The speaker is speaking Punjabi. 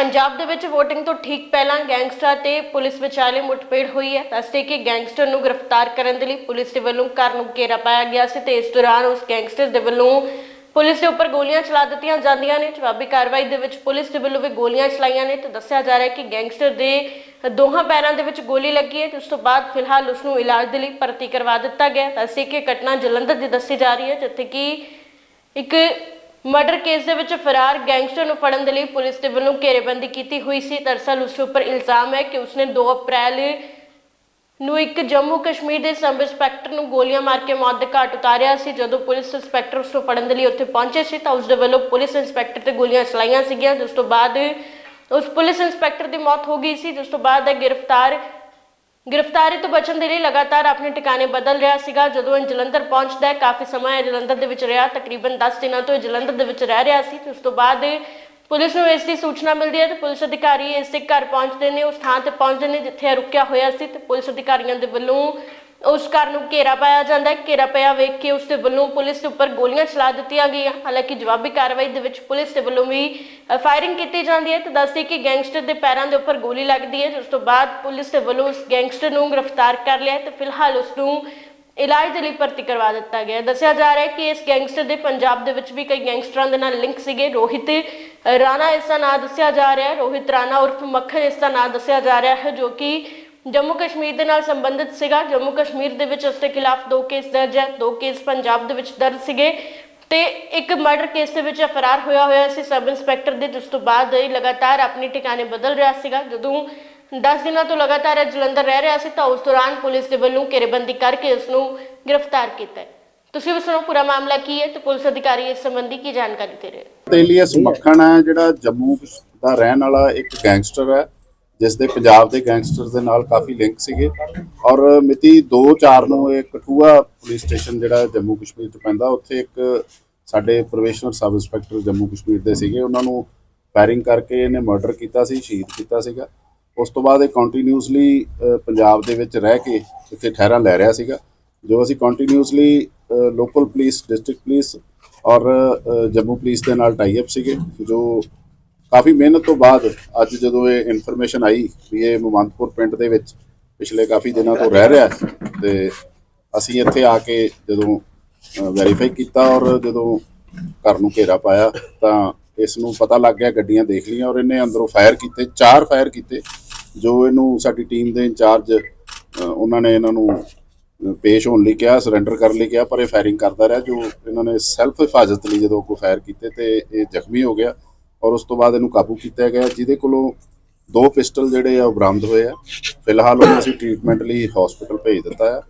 ਪੰਜਾਬ ਦੇ ਵਿੱਚ VOTING ਤੋਂ ਠੀਕ ਪਹਿਲਾਂ ਗੈਂਗਸਟਰਾਂ ਤੇ ਪੁਲਿਸ ਵਿਚਾਲੇ ਮੁੱਠਭੇੜ ਹੋਈ ਹੈ ਦੱਸਦੇ ਕਿ ਗੈਂਗਸਟਰ ਨੂੰ ਗ੍ਰਿਫਤਾਰ ਕਰਨ ਦੇ ਲਈ ਪੁਲਿਸ ਦੇ ਵੱਲੋਂ ਘਰ ਨੂੰ ਘੇਰਾ ਪਾਇਆ ਗਿਆ ਸੀ ਤੇ ਇਸ ਦੌਰਾਨ ਉਸ ਗੈਂਗਸਟਰ ਦੇ ਵੱਲੋਂ ਪੁਲਿਸ ਦੇ ਉੱਪਰ ਗੋਲੀਆਂ ਚਲਾ ਦਿੱਤੀਆਂ ਜਾਂਦੀਆਂ ਨੇ ਜਵਾਬੀ ਕਾਰਵਾਈ ਦੇ ਵਿੱਚ ਪੁਲਿਸ ਦੇ ਵੱਲੋਂ ਵੀ ਗੋਲੀਆਂ ਚਲਾਈਆਂ ਨੇ ਤੇ ਦੱਸਿਆ ਜਾ ਰਿਹਾ ਹੈ ਕਿ ਗੈਂਗਸਟਰ ਦੇ ਦੋਹਾਂ ਪੈਰਾਂ ਦੇ ਵਿੱਚ ਗੋਲੀ ਲੱਗੀ ਹੈ ਤੇ ਉਸ ਤੋਂ ਬਾਅਦ ਫਿਲਹਾਲ ਉਸ ਨੂੰ ਇਲਾਜ ਦੇ ਲਈ ਭਰਤੀ ਕਰਵਾ ਦਿੱਤਾ ਗਿਆ ਹੈ। ਦੱਸਦੇ ਕਿ ਘਟਨਾ ਜਲੰਧਰ ਦੀ ਦੱਸੀ ਜਾ ਰਹੀ ਹੈ, ਜਿੱਥੇ ਕਿ ਇੱਕ ਮਰਡਰ ਕੇਸ ਦੇ ਵਿੱਚ ਫਰਾਰ ਗੈਂਗਸਟਰ ਨੂੰ ਫੜਨ ਦੇ ਲਈ ਪੁਲਿਸ ਦੇ ਵੱਲੋਂ ਘੇਰੇਬੰਦੀ ਕੀਤੀ ਹੋਈ ਸੀ। ਦਰਅਸਲ ਉਸ ਉੱਪਰ ਇਲਜ਼ਾਮ ਹੈ ਕਿ ਉਸਨੇ 2 ਅਪ੍ਰੈਲ ਨੂੰ ਇੱਕ ਜੰਮੂ ਕਸ਼ਮੀਰ ਦੇ ਸਬ ਇੰਸਪੈਕਟਰ ਨੂੰ ਗੋਲੀਆਂ ਮਾਰ ਕੇ ਮੌਤ ਦੇ ਘਾਟ ਉਤਾਰਿਆ ਸੀ। ਜਦੋਂ ਪੁਲਿਸ ਇੰਸਪੈਕਟਰ ਉਸ ਨੂੰ ਫੜਨ ਦੇ ਲਈ ਉੱਥੇ ਪਹੁੰਚੇ ਸੀ, ਤਾਂ ਉਸ ਦੇ ਵੱਲੋਂ ਪੁਲਿਸ ਇੰਸਪੈਕਟਰ ਤੇ ਗੋਲੀਆਂ ਚਲਾਈਆਂ ਸੀਗੀਆਂ। ਜਿਸ ਤੋਂ ਬਾਅਦ ਉਸ ਪੁਲਿਸ ਇੰਸਪੈਕਟਰ ਦੀ ਮੌਤ ਹੋ ਗਈ ਸੀ। ਜਿਸ ਤੋਂ ਬਾਅਦ ਇਹ ਗ੍ਰਿਫਤਾਰ ਗ੍ਰਿਫਤਾਰੀ ਤੋਂ ਬਚਣ ਦੇ ਲਈ ਲਗਾਤਾਰ ਆਪਣੇ ਟਿਕਾਣੇ ਬਦਲ ਰਿਹਾ ਸੀਗਾ। ਜਦੋਂ ਇਹ ਜਲੰਧਰ ਪਹੁੰਚਦਾ ਹੈ, ਕਾਫੀ ਸਮਾਂ ਇਹ ਜਲੰਧਰ ਦੇ ਵਿੱਚ ਰਿਹਾ। ਤਕਰੀਬਨ 10 ਦਿਨਾਂ ਤੋਂ ਇਹ ਜਲੰਧਰ ਦੇ ਵਿੱਚ ਰਹਿ ਰਿਹਾ ਸੀ। ਤੇ ਉਸ ਤੋਂ ਬਾਅਦ ਪੁਲਿਸ ਨੂੰ ਇਸ ਦੀ ਸੂਚਨਾ ਮਿਲਦੀ ਹੈ ਤੇ ਪੁਲਿਸ ਅਧਿਕਾਰੀ ਇਸ ਦੇ ਘਰ ਪਹੁੰਚਦੇ ਨੇ, ਉਸ ਥਾਂ ਤੇ ਪਹੁੰਚਦੇ ਨੇ ਜਿੱਥੇ ਇਹ ਰੁਕਿਆ ਹੋਇਆ ਸੀ। ਤੇ ਪੁਲਿਸ ਅਧਿਕਾਰੀਆਂ ਦੇ ਵੱਲੋਂ ਉਸ ਘਰ ਨੂੰ ਘੇਰਾ ਪਾਇਆ ਜਾਂਦਾ ਹੈ। ਘੇਰਾ ਪਿਆ ਵੇਖ ਕੇ ਉਸ ਦੇ ਵੱਲੋਂ ਪੁਲਿਸ ਦੇ ਉੱਪਰ ਗੋਲੀਆਂ ਚਲਾ ਦਿੱਤੀਆਂ ਗਈਆਂ। ਹਾਲਾਂਕਿ ਜਵਾਬੀ ਕਾਰਵਾਈ ਦੇ ਵਿੱਚ ਪੁਲਿਸ ਦੇ ਵੱਲੋਂ ਵੀ ਫਾਇਰਿੰਗ ਕੀਤੀ ਜਾਂਦੀ ਹੈ। ਤੇ ਦੱਸਦੀ ਕਿ ਗੈਂਗਸਟਰ ਦੇ ਪੈਰਾਂ ਦੇ ਉੱਪਰ ਗੋਲੀ ਲੱਗਦੀ ਹੈ। ਜਿਸ ਤੋਂ ਬਾਅਦ ਪੁਲਿਸ ਦੇ ਵੱਲੋਂ ਉਸ ਗੈਂਗਸਟਰ ਨੂੰ ਗ੍ਰਿਫਤਾਰ ਕਰ ਲਿਆ ਹੈ। ਤੇ ਫਿਲਹਾਲ ਉਸ ਨੂੰ ਇਲਾਜ ਦੇ ਲਈ ਭਰਤੀ ਕਰਵਾ ਦਿੱਤਾ ਗਿਆ ਦੱਸਿਆ ਜਾ ਰਿਹਾ ਹੈ ਕਿ ਇਸ ਗੈਂਗਸਟਰ ਦੇ ਪੰਜਾਬ ਦੇ ਵਿੱਚ ਵੀ ਕਈ ਗੈਂਗਸਟਰਾਂ ਦੇ ਨਾਲ ਲਿੰਕ ਸੀਗੇ। ਰੋਹਿਤ ਰਾਣਾ ਇਸ ਦਾ ਨਾਂ ਦੱਸਿਆ ਜਾ ਰਿਹਾ ਹੈ। ਰੋਹਿਤ ਰਾਣਾ ਉਰਫ ਮੱਖਣ ਇਸ ਦਾ ਨਾਂ ਦੱਸਿਆ ਜਾ ਰਿਹਾ ਹੈ, ਜੋ ਕਿ ਜੰਮੂ ਕਸ਼ਮੀਰ ਦੇ ਨਾਲ ਸੰਬੰਧਿਤ ਸੀਗਾ। ਜੰਮੂ ਕਸ਼ਮੀਰ ਦੇ ਵਿੱਚ ਉਸ ਦੇ ਖਿਲਾਫ ਦੋ ਕੇਸ ਦਰਜ ਹੈ। ਦੋ ਕੇਸ ਪੰਜਾਬ ਦੇ ਵਿੱਚ ਦਰਜ ਸੀਗੇ ਤੇ ਇੱਕ ਮਰਡਰ ਕੇਸ ਦੇ ਵਿੱਚ ਫਰਾਰ ਹੋਇਆ ਹੋਇਆ ਸੀ। ਸਬ ਇੰਸਪੈਕਟਰ ਦੇ ਜਿਸ ਤੋਂ ਬਾਅਦ ਇਹ ਲਗਾਤਾਰ ਆਪਣੀ ਟਿਕਾਣੇ ਬਦਲ ਰਿਹਾ ਸੀਗਾ। ਜਦੋਂ 10 ਦਿਨਾਂ ਤੋਂ ਲਗਾਤਾਰ ਜਲੰਧਰ ਰਹਿ ਰਿਹਾ ਸੀ ਤਾਂ ਉਸ ਦੌਰਾਨ ਪੁਲਿਸ ਦੇ ਵੱਲੋਂ ਘੇਰੇਬੰਦੀ ਕਰਕੇ ਉਸ ਨੂੰ ਗ੍ਰਿਫਤਾਰ ਕੀਤਾ ਤੁਸੀਂ ਵੀ ਸੁਣੋ ਪੂਰਾ ਮਾਮਲਾ ਕੀ ਹੈ ਤੇ ਪੁਲਿਸ ਅਧਿਕਾਰੀ ਇਸ ਸੰਬੰਧੀ ਕੀ ਜਾਣਕਾਰੀ ਦੇ ਰਹੇ ਤੇਲੀਅਸ ਮੱਖਣ ਹੈ ਜਿਹੜਾ ਜੰਮੂ ਦਾ ਰਹਿਣ ਵਾਲਾ ਇੱਕ ਗੈਂਗਸਟਰ ਹੈ। ਜਿਸ ਦੇ ਪੰਜਾਬ ਦੇ ਗੈਂਗਸਟਰ ਦੇ ਨਾਲ ਕਾਫੀ ਲਿੰਕ ਸੀਗੇ। ਔਰ ਮਿਤੀ 2/4 ਨੂੰ ਇਹ ਕਠੂਆ ਪੁਲਿਸ ਸਟੇਸ਼ਨ ਜਿਹੜਾ ਜੰਮੂ ਕਸ਼ਮੀਰ ਚ ਪੈਂਦਾ, ਉੱਥੇ ਇੱਕ ਸਾਡੇ probationer sub inspector Jammu Kashmir ਦੇ ਸੀਗੇ। ਉਹਨਾਂ ਨੂੰ ਫਾਇਰਿੰਗ ਕਰਕੇ ਇਹਨੇ ਮਰਡਰ ਕੀਤਾ ਸੀ, ਸ਼ਹੀਦ ਕੀਤਾ ਸੀਗਾ। ਉਸ ਤੋਂ ਬਾਅਦ ਇਹ ਕੰਟੀਨਿਊਸਲੀ ਪੰਜਾਬ ਦੇ ਵਿੱਚ ਰਹਿ ਕੇ ਇੱਥੇ ਠਹਿਰਾ ਲੈ ਰਿਹਾ ਸੀਗਾ। ਜੋ ਅਸੀਂ continuously local police district police ਔਰ ਜੰਮੂ ਪੁਲਿਸ ਦੇ ਨਾਲ ਟਾਈ ਅਪ ਸੀਗੇ, ਜੋ ਕਾਫੀ ਮਿਹਨਤ ਤੋਂ ਬਾਅਦ ਅੱਜ ਜਦੋਂ ਇਹ ਇਨਫੋਰਮੇਸ਼ਨ ਆਈ ਵੀ ਇਹ ਮੁਮੰਦਪੁਰ ਪਿੰਡ ਦੇ ਵਿੱਚ ਪਿਛਲੇ ਕਾਫੀ ਦਿਨਾਂ ਤੋਂ ਰਹਿ ਰਿਹਾ ਹੈ ਤੇ ਅਸੀਂ ਇੱਥੇ ਆ ਕੇ ਜਦੋਂ ਵੈਰੀਫਾਈ ਕੀਤਾ ਔਰ ਜਦੋਂ ਘਰ ਨੂੰ ਘੇਰਾ ਪਾਇਆ ਤਾਂ ਇਸ ਨੂੰ ਪਤਾ ਲੱਗ ਗਿਆ, ਗੱਡੀਆਂ ਦੇਖ ਲਈਆਂ ਔਰ ਇਹਨੇ ਅੰਦਰੋਂ ਫਾਇਰ ਕੀਤੇ, ਚਾਰ ਫਾਇਰ ਕੀਤੇ, ਜੋ ਇਹਨੂੰ ਸਾਡੀ ਟੀਮ ਦੇ ਇੰਚਾਰਜ ਉਹਨਾਂ ਨੇ ਇਹਨਾਂ ਨੂੰ ਪੇਸ਼ ਹੋਣ ਲਈ ਕਿਹਾ ਸਰੈਂਡਰ ਕਰਨ ਲਈ ਕਿਹਾ, ਪਰ ਇਹ ਫਾਇਰਿੰਗ ਕਰਦਾ ਰਿਹਾ, ਜੋ ਇਹਨਾਂ ਨੇ ਸੈਲਫ ਹਿਫਾਜ਼ਤ ਲਈ ਜਦੋਂ ਕੋਈ ਫਾਇਰ ਕੀਤੇ ਤੇ ਇਹ ਜ਼ਖਮੀ ਹੋ ਗਿਆ। ਔਰ ਉਸ ਤੋਂ ਬਾਅਦ ਇਹਨੂੰ ਕਾਬੂ ਕੀਤਾ ਗਿਆ, ਜਿਹਦੇ ਕੋਲੋਂ ਦੋ ਪਿਸਟਲ ਜਿਹੜੇ ਆ ਉਹ ਬਰਾਮਦ ਹੋਏ ਆ। ਫਿਲਹਾਲ ਉਹਨੂੰ ਅਸੀਂ ਟ੍ਰੀਟਮੈਂਟ ਲਈ ਹਸਪੀਟਲ ਭੇਜ ਦਿੱਤਾ ਆ।